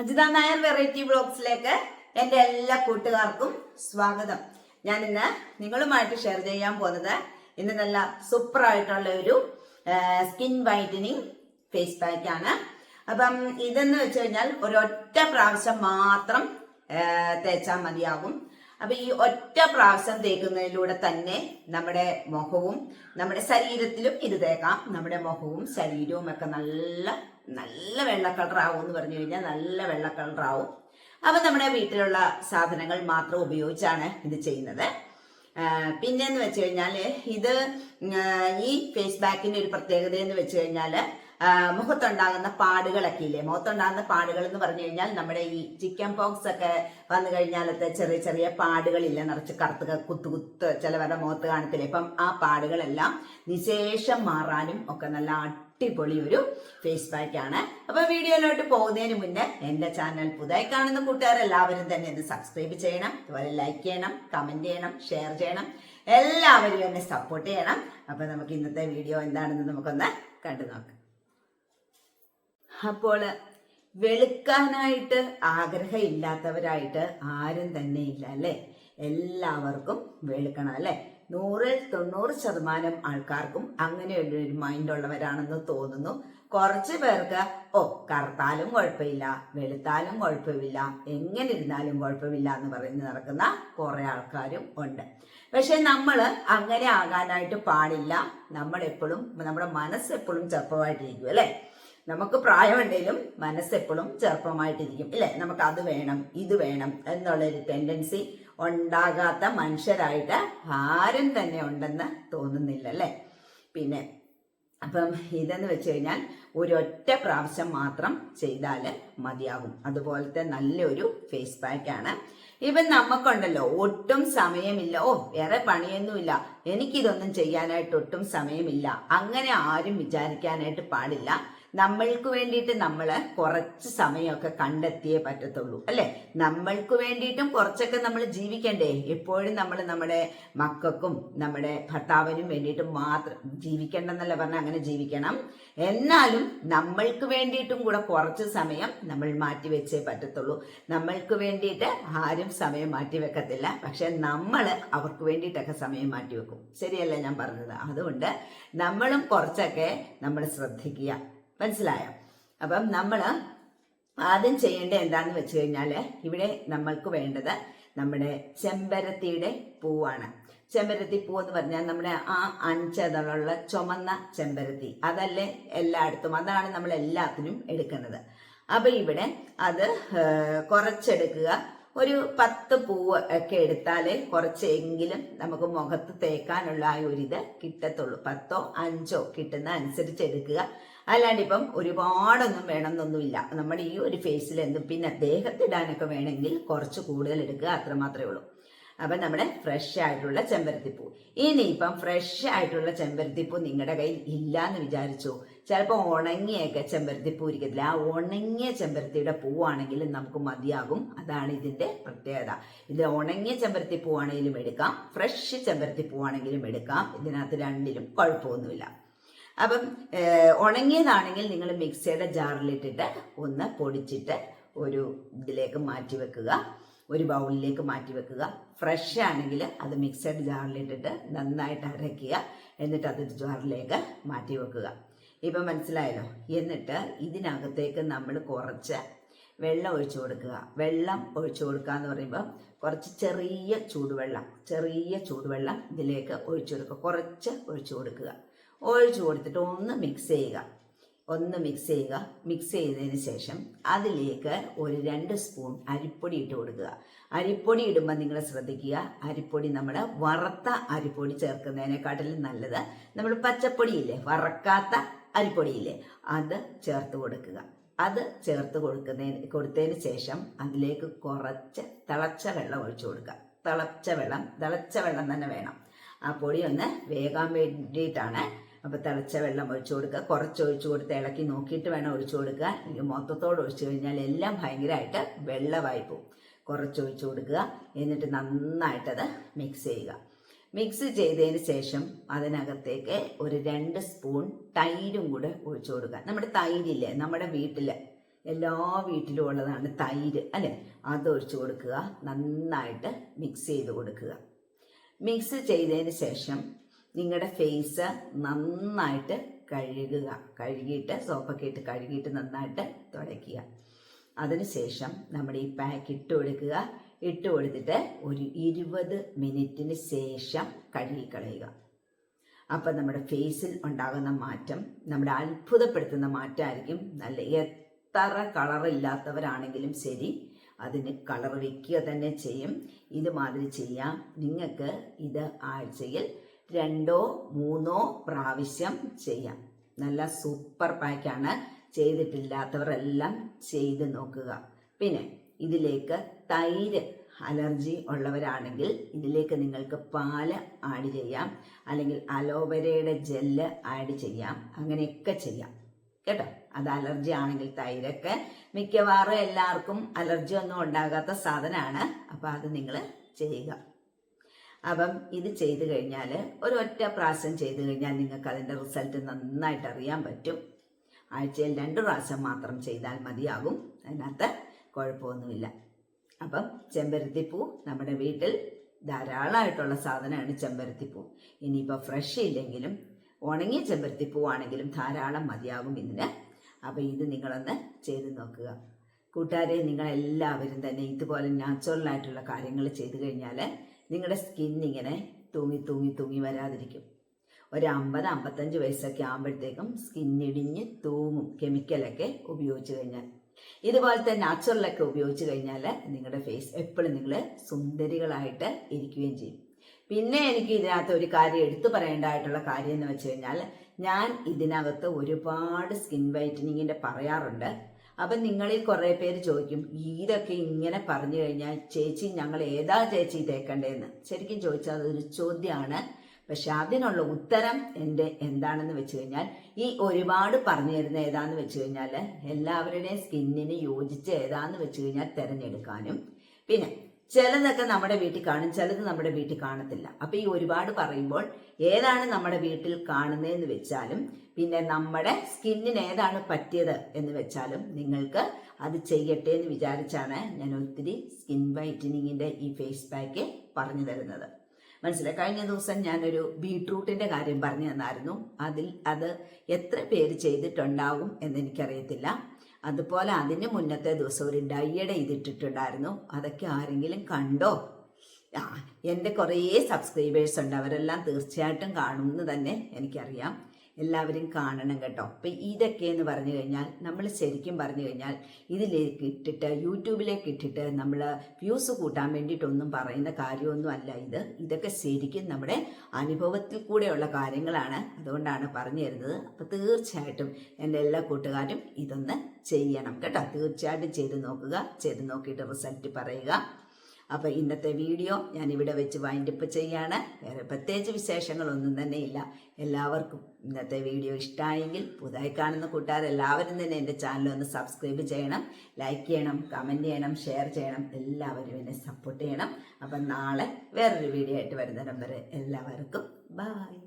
Ajitha Nair variety ബ്ലോഗ്സിലേക്ക് എന്റെ എല്ലാ കൂട്ടുകാർക്കും സ്വാഗതം. ഞാൻ ഇന്ന് നിങ്ങളുമായിട്ട് ഷെയർ ചെയ്യാൻ പോകുന്നത് ഇന്ന് നല്ല സൂപ്പർ ആയിട്ടുള്ള ഒരു സ്കിൻ വൈറ്റനിങ് ഫേസ് പാക്ക് ആണ്. അപ്പം ഇതെന്ന് വെച്ച് കഴിഞ്ഞാൽ ഒരൊറ്റ പ്രാവശ്യം മാത്രം തേച്ചാൽ മതിയാകും. അപ്പൊ ഈ ഒറ്റ പ്രാവശ്യം തേക്കുന്നതിലൂടെ തന്നെ നമ്മുടെ മുഖവും നമ്മുടെ ശരീരത്തിലും ഇത് തേക്കാം. നമ്മുടെ മുഖവും ശരീരവും ഒക്കെ നല്ല നല്ല വെള്ള കളറാവും എന്ന് പറഞ്ഞു കഴിഞ്ഞാൽ നല്ല വെള്ള കളറാവും അപ്പൊ നമ്മുടെ വീട്ടിലുള്ള സാധനങ്ങൾ മാത്രം ഉപയോഗിച്ചാണ് ഇത് ചെയ്യുന്നത്. പിന്നെന്ന് വെച്ച് കഴിഞ്ഞാൽ ഇത് ഈ ഫേസ് ബാക്കിന്റെ ഒരു പ്രത്യേകത എന്ന് വെച്ച് കഴിഞ്ഞാൽ മുഖത്തുണ്ടാകുന്ന പാടുകളൊക്കെ ഇല്ലേ? മുഖത്തുണ്ടാകുന്ന പാടുകൾ എന്ന് പറഞ്ഞു കഴിഞ്ഞാൽ നമ്മുടെ ഈ ചിക്കൻ പോക്സ് ഒക്കെ വന്നു കഴിഞ്ഞാലത്തെ ചെറിയ ചെറിയ പാടുകളില്ല? നിറച്ച് കറുത്ത് കുത്തു കുത്ത് ചിലവരുടെ മുഖത്ത് കാണത്തില്ലേ? ഇപ്പം ആ പാടുകളെല്ലാം നിശേഷം മാറാനും ഒക്കെ നല്ല അടിപൊളി ഒരു ഫേസ് പാക്ക് ആണ്. അപ്പൊ വീഡിയോയിലോട്ട് പോകുന്നതിന് മുന്നേ എന്റെ ചാനൽ പുതുതായി കാണുന്ന കൂട്ടുകാർ എല്ലാവരും തന്നെ ഇത് സബ്സ്ക്രൈബ് ചെയ്യണം. അതുപോലെ ലൈക്ക് ചെയ്യണം കമന്റ് ചെയ്യണം ഷെയർ ചെയ്യണം. എല്ലാവരും എന്നെ സപ്പോർട്ട് ചെയ്യണം. അപ്പൊ നമുക്ക് ഇന്നത്തെ വീഡിയോ എന്താണെന്ന് നമുക്കൊന്ന് കണ്ടു നോക്കാം. അപ്പോൾ വെളുക്കാനായിട്ട് ആഗ്രഹമില്ലാത്തവരായിട്ട് ആരും തന്നെ ഇല്ല അല്ലേ? എല്ലാവർക്കും വെളുക്കണം അല്ലേ? നൂറിൽ തൊണ്ണൂറ് ശതമാനം ആൾക്കാർക്കും അങ്ങനെ ഒരു മൈൻഡ് ഉള്ളവരാണെന്ന് തോന്നുന്നു. കുറച്ച് പേർക്ക് ഓ കറുത്താലും കുഴപ്പമില്ല വെളുത്താലും കുഴപ്പമില്ല എങ്ങനെ ഇരുന്നാലും കുഴപ്പമില്ല എന്ന് പറഞ്ഞ് നടക്കുന്ന കുറെ ആൾക്കാരും ഉണ്ട്. പക്ഷെ നമ്മൾ അങ്ങനെ ആകാനായിട്ട് പാടില്ല. നമ്മൾ എപ്പോഴും നമ്മുടെ മനസ്സ് എപ്പോഴും ചെറുപ്പമായിട്ടിരിക്കും അല്ലേ? നമുക്ക് പ്രായമുണ്ടെങ്കിലും മനസ്സെപ്പോഴും ചെറുപ്പമായിട്ടിരിക്കും ഇല്ലേ? നമുക്ക് അത് വേണം ഇത് വേണം എന്നുള്ളൊരു ടെൻഡൻസി ഉണ്ടാകാത്ത മനുഷ്യരായിട്ട് ആരും തന്നെ ഉണ്ടെന്ന് തോന്നുന്നില്ല അല്ലേ പിന്നെ അപ്പം ഇതെന്ന് വെച്ച് കഴിഞ്ഞാൽ ഒരൊറ്റ പ്രാവശ്യം മാത്രം ചെയ്താൽ മതിയാകും. അതുപോലത്തെ നല്ലൊരു ഫേസ് പാക്കാണ് ഇവൻ നമുക്കുണ്ടല്ലോ ഒട്ടും സമയമില്ല. ഓ വേറെ പണിയൊന്നുമില്ല. എനിക്കിതൊന്നും ചെയ്യാനായിട്ട് ഒട്ടും സമയമില്ല. അങ്ങനെ ആരും വിചാരിക്കാനായിട്ട് പാടില്ല. നമ്മൾക്ക് വേണ്ടിയിട്ട് നമ്മൾ കുറച്ച് സമയമൊക്കെ കണ്ടെത്തിയേ പറ്റത്തുള്ളൂ അല്ലെ? നമ്മൾക്ക് വേണ്ടിയിട്ടും കുറച്ചൊക്കെ നമ്മൾ ജീവിക്കണ്ടേ? എപ്പോഴും നമ്മൾ നമ്മുടെ മക്കൾക്കും നമ്മുടെ ഭർത്താവിനും വേണ്ടിയിട്ടും മാത്രം ജീവിക്കണ്ടെന്നല്ല പറഞ്ഞാൽ അങ്ങനെ ജീവിക്കണം. എന്നാലും നമ്മൾക്ക് വേണ്ടിയിട്ടും കൂടെ കുറച്ച് സമയം നമ്മൾ മാറ്റി വെച്ചേ പറ്റത്തുള്ളൂ. നമ്മൾക്ക് വേണ്ടിയിട്ട് ആരും സമയം മാറ്റി വെക്കത്തില്ല. പക്ഷെ നമ്മൾ അവർക്ക് വേണ്ടിയിട്ടൊക്കെ സമയം മാറ്റി വെക്കും. ശരിയല്ല ഞാൻ പറഞ്ഞത്? അതുകൊണ്ട് നമ്മളും കുറച്ചൊക്കെ നമ്മൾ ശ്രദ്ധിക്കുക. മനസ്സിലായോ? അപ്പം നമ്മൾ ആദ്യം ചെയ്യേണ്ടത് എന്താന്ന് വെച്ച് കഴിഞ്ഞാൽ ഇവിടെ നമ്മൾക്ക് വേണ്ടത് നമ്മുടെ ചെമ്പരത്തിയുടെ പൂവാണ്. ചെമ്പരത്തി പൂ എന്ന് പറഞ്ഞാൽ നമ്മുടെ ആ അഞ്ചതളുള്ള ചുമന്ന ചെമ്പരത്തി. അതല്ലേ എല്ലായിടത്തും അതാണ് നമ്മൾ എല്ലാത്തിനും എടുക്കുന്നത്. അപ്പൊ ഇവിടെ അത് കുറച്ചെടുക്കുക. ഒരു പത്ത് പൂവ് ഒക്കെ എടുത്താലേ കുറച്ചെങ്കിലും നമുക്ക് മുഖത്ത് തേക്കാനുള്ള ആ ഒരു ഇത് കിട്ടത്തുള്ളൂ. പത്തോ അഞ്ചോ കിട്ടുന്ന അനുസരിച്ച് എടുക്കുക. അല്ലാണ്ട് ഇപ്പം ഒരുപാടൊന്നും വേണമെന്നൊന്നുമില്ല. നമ്മുടെ ഈ ഒരു ഫേസിൽ എന്തും പിന്നെ ദേഹത്തിടാനൊക്കെ വേണമെങ്കിൽ കുറച്ച് കൂടുതൽ എടുക്കുക അത്രമാത്രമേ ഉള്ളൂ. അപ്പം നമ്മുടെ ഫ്രഷ് ആയിട്ടുള്ള ചെമ്പരത്തിപ്പൂ. ഇനി ഇപ്പം ഫ്രഷ് ആയിട്ടുള്ള ചെമ്പരത്തിപ്പൂ നിങ്ങളുടെ കയ്യിൽ ഇല്ല എന്ന് വിചാരിച്ചു? ചിലപ്പോൾ ഉണങ്ങിയൊക്കെ ചെമ്പരത്തിപ്പൂ ഇരിക്കത്തില്ല. ആ ഉണങ്ങിയ ചെമ്പരത്തിയുടെ പൂവാണെങ്കിൽ നമുക്ക് മതിയാകും. അതാണ് ഇതിന്റെ പ്രത്യേകത. ഇത് ഉണങ്ങിയ ചെമ്പരത്തി പൂവാണെങ്കിലും എടുക്കാം. ഫ്രഷ് ചെമ്പരത്തി പൂവാണെങ്കിലും എടുക്കാം. ഇതിനകത്ത് രണ്ടിലും കുഴപ്പമൊന്നുമില്ല. അപ്പം ഉണങ്ങിയതാണെങ്കിൽ നിങ്ങൾ മിക്സിയുടെ ജാറിലിട്ടിട്ട് ഒന്ന് പൊടിച്ചിട്ട് ഒരു ഇതിലേക്ക് മാറ്റി വെക്കുക. ഒരു ബൗളിലേക്ക് മാറ്റി വെക്കുക. ഫ്രഷ് ആണെങ്കിൽ അത് മിക്സഡ് ജാറിലിട്ടിട്ട് നന്നായിട്ട് അരയ്ക്കുക എന്നിട്ട് അത് ജാറിലേക്ക് മാറ്റി വെക്കുക. ഇപ്പം മനസ്സിലായല്ലോ? എന്നിട്ട് ഇതിനകത്തേക്ക് നമ്മൾ കുറച്ച് വെള്ളം ഒഴിച്ചു കൊടുക്കുക. വെള്ളം ഒഴിച്ചു കൊടുക്കുക എന്ന് പറയുമ്പോൾ കുറച്ച് ചെറിയ ചൂടുവെള്ളം ചെറിയ ചൂടുവെള്ളം ഇതിലേക്ക് ഒഴിച്ചു കൊടുക്കുക. കുറച്ച് ഒഴിച്ചു കൊടുക്കുക. ഒഴിച്ചു കൊടുത്തിട്ട് ഒന്ന് മിക്സ് ചെയ്യുക. ഒന്ന് മിക്സ് ചെയ്യുക. മിക്സ് ചെയ്തതിന് ശേഷം അതിലേക്ക് ഒരു രണ്ട് സ്പൂൺ അരിപ്പൊടി ഇട്ട് കൊടുക്കുക. അരിപ്പൊടി ഇടുമ്പോൾ നിങ്ങൾ ശ്രദ്ധിക്കുക. അരിപ്പൊടി നമ്മൾ വറുത്ത അരിപ്പൊടി ചേർക്കുന്നതിനെക്കാട്ടിലും നല്ലത് നമ്മൾ പച്ചപ്പൊടിയില്ലേ? വറക്കാത്ത അരിപ്പൊടിയില്ലേ? അത് ചേർത്ത് കൊടുക്കുക. അത് ചേർത്ത് കൊടുക്കുന്നതിന് കൊടുത്തതിന് ശേഷം അതിലേക്ക് കുറച്ച് തിളച്ച വെള്ളം ഒഴിച്ചു കൊടുക്കുക. തിളച്ച വെള്ളം തിളച്ച വെള്ളം തന്നെ വേണം. ആ പൊടി ഒന്ന് വേകാൻ വേണ്ടിയിട്ടാണ് അപ്പോൾ തിളച്ച വെള്ളം ഒഴിച്ചു കൊടുക്കുക. കുറച്ച് ഒഴിച്ചു കൊടുത്ത് ഇളക്കി നോക്കിയിട്ട് വേണം ഒഴിച്ചു കൊടുക്കുക ഇത് മൊത്തത്തോട് ഒഴിച്ചു കഴിഞ്ഞാൽ എല്ലാം ഭയങ്കരമായിട്ട് വെള്ളമായി പോകും കുറച്ച് ഒഴിച്ചു കൊടുക്കുക. എന്നിട്ട് നന്നായിട്ടത് മിക്സ് ചെയ്യുക. മിക്സ് ചെയ്തതിന് ശേഷം അതിനകത്തേക്ക് ഒരു രണ്ട് സ്പൂൺ തൈരും കൂടെ ഒഴിച്ചു കൊടുക്കുക. നമ്മുടെ തൈരില്ലേ നമ്മുടെ വീട്ടിൽ എല്ലാ വീട്ടിലും ഉള്ളതാണ് തൈര് അല്ലെ? അത് ഒഴിച്ചു കൊടുക്കുക. നന്നായിട്ട് മിക്സ് ചെയ്ത് കൊടുക്കുക. മിക്സ് ചെയ്തതിന് ശേഷം നിങ്ങളുടെ ഫേസ് നന്നായിട്ട് കഴുകുക. കഴുകിയിട്ട് സോപ്പൊക്കെ ഇട്ട് കഴുകിയിട്ട് നന്നായിട്ട് തുടയ്ക്കുക. അതിനുശേഷം നമ്മൾ ഈ പാക്ക് ഇട്ട് കൊടുക്കുക. ഇട്ട് കൊടുത്തിട്ട് ഒരു ഇരുപത് മിനിറ്റിന് ശേഷം കഴുകിക്കളയുക. അപ്പം നമ്മുടെ ഫേസിൽ ഉണ്ടാകുന്ന മാറ്റം നമ്മുടെ അത്ഭുതപ്പെടുത്തുന്ന മാറ്റമായിരിക്കും നല്ല എത്ര കളറില്ലാത്തവരാണെങ്കിലും ശരി അതിന് കളർ വയ്ക്കുക തന്നെ ചെയ്യും. ഇതുമാതിരി ചെയ്യാം. നിങ്ങൾക്ക് ഇത് ആഴ്ചയിൽ രണ്ടോ മൂന്നോ പ്രാവശ്യം ചെയ്യാം. നല്ല സൂപ്പർ പാക്കാണ് ചെയ്തിട്ടില്ലാത്തവരെല്ലാം ചെയ്ത് നോക്കുക. പിന്നെ ഇതിലേക്ക് തൈര് അലർജി ഉള്ളവരാണെങ്കിൽ ഇതിലേക്ക് നിങ്ങൾക്ക് പാൽ ആഡ് ചെയ്യാം. അല്ലെങ്കിൽ അലോവേരയുടെ ജെല്ല് ആഡ് ചെയ്യാം. അങ്ങനെയൊക്കെ ചെയ്യാം. കേട്ടോ? അത് അലർജി ആണെങ്കിൽ തൈരൊക്കെ മിക്കവാറും എല്ലാവർക്കും അലർജി ഒന്നും ഉണ്ടാകാത്ത സാധനമാണ്. അപ്പോൾ അത് നിങ്ങൾ ചെയ്യുക. അപ്പം ഇത് ചെയ്തു കഴിഞ്ഞാൽ ഒരൊറ്റ പ്രാവശ്യം ചെയ്തു കഴിഞ്ഞാൽ നിങ്ങൾക്ക് അതിന്റെ റിസൾട്ട് നന്നായിട്ട് അറിയാൻ പറ്റും. ആഴ്ചയിൽ രണ്ട് പ്രാവശ്യം മാത്രം ചെയ്താൽ മതിയാകും. അതിനകത്ത് കുഴപ്പമൊന്നുമില്ല. അപ്പം ചെമ്പരത്തിപ്പൂ നമ്മുടെ വീട്ടിൽ ധാരാളമായിട്ടുള്ള സാധനമാണ് ചെമ്പരത്തിപ്പൂ. ഇനിയിപ്പോൾ ഫ്രഷ് ഇല്ലെങ്കിലും ഉണങ്ങിയ ചെമ്പരത്തിപ്പൂ ആണെങ്കിലും ധാരാളം മതിയാകും ഇതിന്. അപ്പം ഇത് നിങ്ങളൊന്ന് ചെയ്ത് നോക്കുക. കൂട്ടുകാരെ നിങ്ങളെല്ലാവരും തന്നെ ഇതുപോലെ നാച്ചുറൽ ആയിട്ടുള്ള കാര്യങ്ങൾ ചെയ്തു കഴിഞ്ഞാൽ നിങ്ങളുടെ സ്കിൻ ഇങ്ങനെ തൂങ്ങി തൂങ്ങി തൂങ്ങി വരാതിരിക്കും. ഒരു അമ്പത് അമ്പത്തഞ്ച് വയസ്സൊക്കെ ആകുമ്പോഴത്തേക്കും സ്കിൻ ഇടിഞ്ഞ് തൂങ്ങും. കെമിക്കലൊക്കെ ഉപയോഗിച്ച് കഴിഞ്ഞാൽ. ഇതുപോലത്തെ നാച്ചുറലൊക്കെ ഉപയോഗിച്ച് കഴിഞ്ഞാൽ നിങ്ങളുടെ ഫേസ് എപ്പോഴും നിങ്ങൾ സുന്ദരികളായിട്ട് ഇരിക്കുകയും ചെയ്യും. പിന്നെ എനിക്ക് ഇതിനകത്ത് ഒരു കാര്യം എടുത്തു പറയേണ്ടതായിട്ടുള്ള കാര്യം എന്ന് വെച്ച് കഴിഞ്ഞാൽ ഞാൻ ഇതിനകത്ത് ഒരുപാട് സ്കിൻ വൈറ്റനിങ്ങിന്റെ പറയാറുണ്ട്. അപ്പം നിങ്ങളിൽ കുറേ പേര് ചോദിക്കും ഇതൊക്കെ ഇങ്ങനെ പറഞ്ഞു കഴിഞ്ഞാൽ ചേച്ചി ഞങ്ങൾ ഏതാ ചേച്ചി തേക്കണ്ടേന്ന്? ശരിക്കും ചോദിച്ചാൽ അതൊരു ചോദ്യമാണ്. പക്ഷെ അതിനുള്ള ഉത്തരം എന്റെ എന്താണെന്ന് വെച്ച് കഴിഞ്ഞാൽ ഈ ഒരുപാട് പറഞ്ഞു തരുന്ന ഏതാന്ന് വെച്ച് കഴിഞ്ഞാൽ എല്ലാവരുടെയും സ്കിന്നിന് യോജിച്ച് ഏതാന്ന് വെച്ച് കഴിഞ്ഞാൽ തിരഞ്ഞെടുക്കാനും. പിന്നെ ചിലതൊക്കെ നമ്മുടെ വീട്ടിൽ കാണും ചിലത് നമ്മുടെ വീട്ടിൽ കാണത്തില്ല. അപ്പൊ ഈ ഒരുപാട് പറയുമ്പോൾ ഏതാണ് നമ്മുടെ വീട്ടിൽ കാണുന്നതെന്ന് വെച്ചാലും പിന്നെ നമ്മുടെ സ്കിന്നിന് ഏതാണ് പറ്റിയത് എന്ന് വെച്ചാലും നിങ്ങൾക്ക് അത് ചെയ്യട്ടെ എന്ന് വിചാരിച്ചാണ് ഞാൻ ഒത്തിരി സ്കിൻ വൈറ്റനിങ്ങിന്റെ ഈ ഫേസ് പാക്ക് പറഞ്ഞു തരുന്നത്. മനസ്സിലായി? കഴിഞ്ഞ ദിവസം ഞാനൊരു ബീട്രൂട്ടിന്റെ കാര്യം പറഞ്ഞു തന്നായിരുന്നു. അതിൽ അത് എത്ര പേര് ചെയ്തിട്ടുണ്ടാകും എന്ന് എനിക്കറിയത്തില്ല. അതുപോലെ അതിന് മുന്നത്തെ ദിവസം ഒരു ഡയ്യട ഇതിട്ടിട്ടുണ്ടായിരുന്നു. അതൊക്കെ ആരെങ്കിലും കണ്ടോ? എന്റെ കുറേ സബ്സ്ക്രൈബേഴ്സ് ഉണ്ട്. അവരെല്ലാം തീർച്ചയായിട്ടും കാണുമെന്ന് തന്നെ എനിക്കറിയാം. എല്ലാവരും കാണണം കേട്ടോ. അപ്പം ഇതൊക്കെ എന്ന് പറഞ്ഞു കഴിഞ്ഞാൽ നമ്മൾ ശരിക്കും പറഞ്ഞു കഴിഞ്ഞാൽ ഇതിലേക്ക് ഇട്ടിട്ട് യൂട്യൂബിലേക്ക് ഇട്ടിട്ട് നമ്മൾ വ്യൂസ് കൂട്ടാൻ വേണ്ടിയിട്ടൊന്നും പറയുന്ന കാര്യമൊന്നും അല്ല ഇത്. ഇതൊക്കെ ശരിക്കും നമ്മുടെ അനുഭവത്തിൽ കൂടെയുള്ള കാര്യങ്ങളാണ് അതുകൊണ്ടാണ് പറഞ്ഞു തരുന്നത്. അപ്പോൾ തീർച്ചയായിട്ടും എന്റെ എല്ലാ കൂട്ടുകാരും ഇതൊന്ന് ചെയ്യണം കേട്ടോ. തീർച്ചയായിട്ടും ചെയ്ത് നോക്കുക. ചെയ്ത് നോക്കിയിട്ട് റിസൾട്ട് പറയുക. അപ്പോൾ ഇന്നത്തെ വീഡിയോ ഞാൻ ഇവിടെ വെച്ച് വൈൻഡപ്പ് ചെയ്യാണ്. വേറെ പ്രത്യേകിച്ച് വിശേഷങ്ങളൊന്നും തന്നെ ഇല്ല എല്ലാവർക്കും ഇന്നത്തെ വീഡിയോ ഇഷ്ടമായെങ്കിൽ പുതുതായി കാണുന്ന കൂട്ടുകാർ എല്ലാവരും തന്നെ എന്റെ ചാനൽ ഒന്ന് സബ്സ്ക്രൈബ് ചെയ്യണം. ലൈക്ക് ചെയ്യണം കമന്റ് ചെയ്യണം ഷെയർ ചെയ്യണം. എല്ലാവരും എന്നെ സപ്പോർട്ട് ചെയ്യണം. അപ്പം നാളെ വേറൊരു വീഡിയോ ആയിട്ട് വരുന്നതിനും വരെ എല്ലാവർക്കും ബായ്